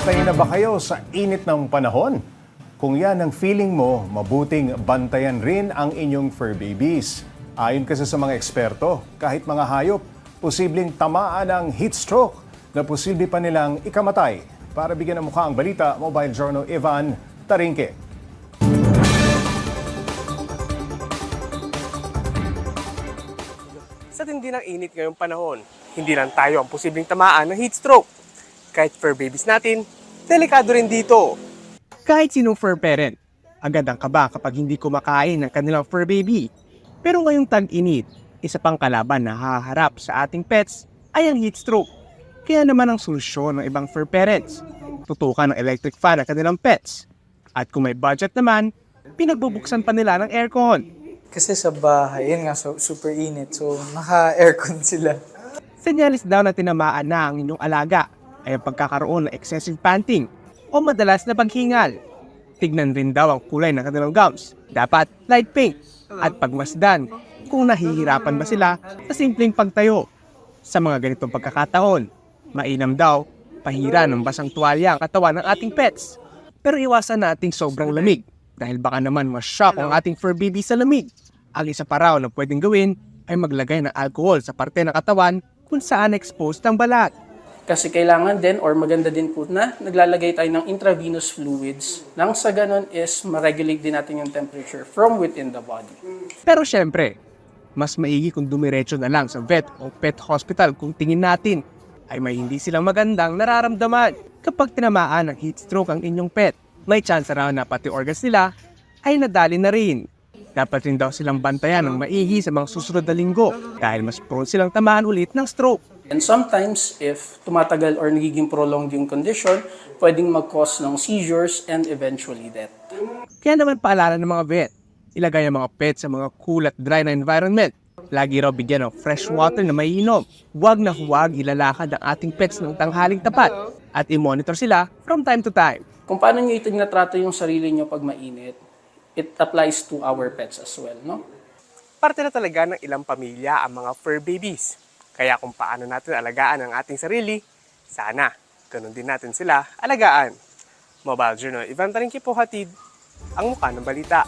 Namatay na ba kayo sa init ng panahon? Kung yan ang feeling mo, mabuting bantayan rin ang inyong fur babies. Ayon kasi sa mga eksperto, kahit mga hayop, posibleng tamaan ng heat stroke na posible pa nilang ikamatay. Para bigyan ng mukha ang balita, Mobile Journal Ivan Tarinque. Sa tindi ng init ngayong panahon, hindi lang tayo ang posibleng tamaan ng heat stroke. Kahit fur babies natin, delikado rin dito. Kahit sinong fur parent, agad ang kaba kapag hindi kumakain ng kanilang fur baby. Pero ngayong tag-init, isa pang kalaban na haharap sa ating pets ay ang heat stroke. Kaya naman ang solusyon ng ibang fur parents, tutukan ng electric fan ang kanilang pets. At kung may budget naman, pinagbubuksan pa nila ng aircon. Kasi sa bahay, yun nga, so, super init. So, naka-aircon sila. Senyalis daw na tinamaan na ang inyong alaga ay ang pagkakaroon ng excessive panting o madalas na paghingal. Tignan rin daw ang kulay ng kanilang gums. Dapat light pink at pagmasdan kung nahihirapan ba sila sa simpleng pagtayo. Sa mga ganitong pagkakataon, mainam daw pahira ng basang tuwalya ang katawan ng ating pets. Pero iwasan nating sobrang lamig dahil baka naman ma-shock ang ating fur baby sa lamig. Ang isa pa raw na pwedeng gawin ay maglagay ng alcohol sa parte ng katawan kung saan exposed ang balat. Kasi kailangan din or maganda din po na naglalagay tayo ng intravenous fluids nang sa ganun is ma-regulate din natin yung temperature from within the body. Pero syempre, mas maigi kung dumiretso na lang sa vet o pet hospital kung tingin natin ay may hindi silang magandang nararamdaman. Kapag tinamaan ng heat stroke ang inyong pet, may chance raw na pati organs nila ay nadali na rin. Dapat rin daw silang bantayan ng maigi sa mga susunod na linggo dahil mas prone silang tamaan ulit ng stroke. And sometimes, if tumatagal or nagiging prolonged yung condition, pwedeng mag-cause ng seizures and eventually death. Kaya naman paalala ng mga vet, ilagay ang mga pet sa mga cool at dry na environment. Lagi raw bigyan ng fresh water na maiinom. Huwag na huwag ilalakad ang ating pets ng tanghaling tapat at i-monitor sila from time to time. Kung paano nyo itinatrato yung sarili nyo pag mainit, it applies to our pets as well, no? Parte na talaga ng ilang pamilya ang mga fur babies. Kaya kung paano natin alagaan ang ating sarili, sana ganun din natin sila alagaan. Mobile Journal, Ivan Taringki po hatid ang mukha ng balita.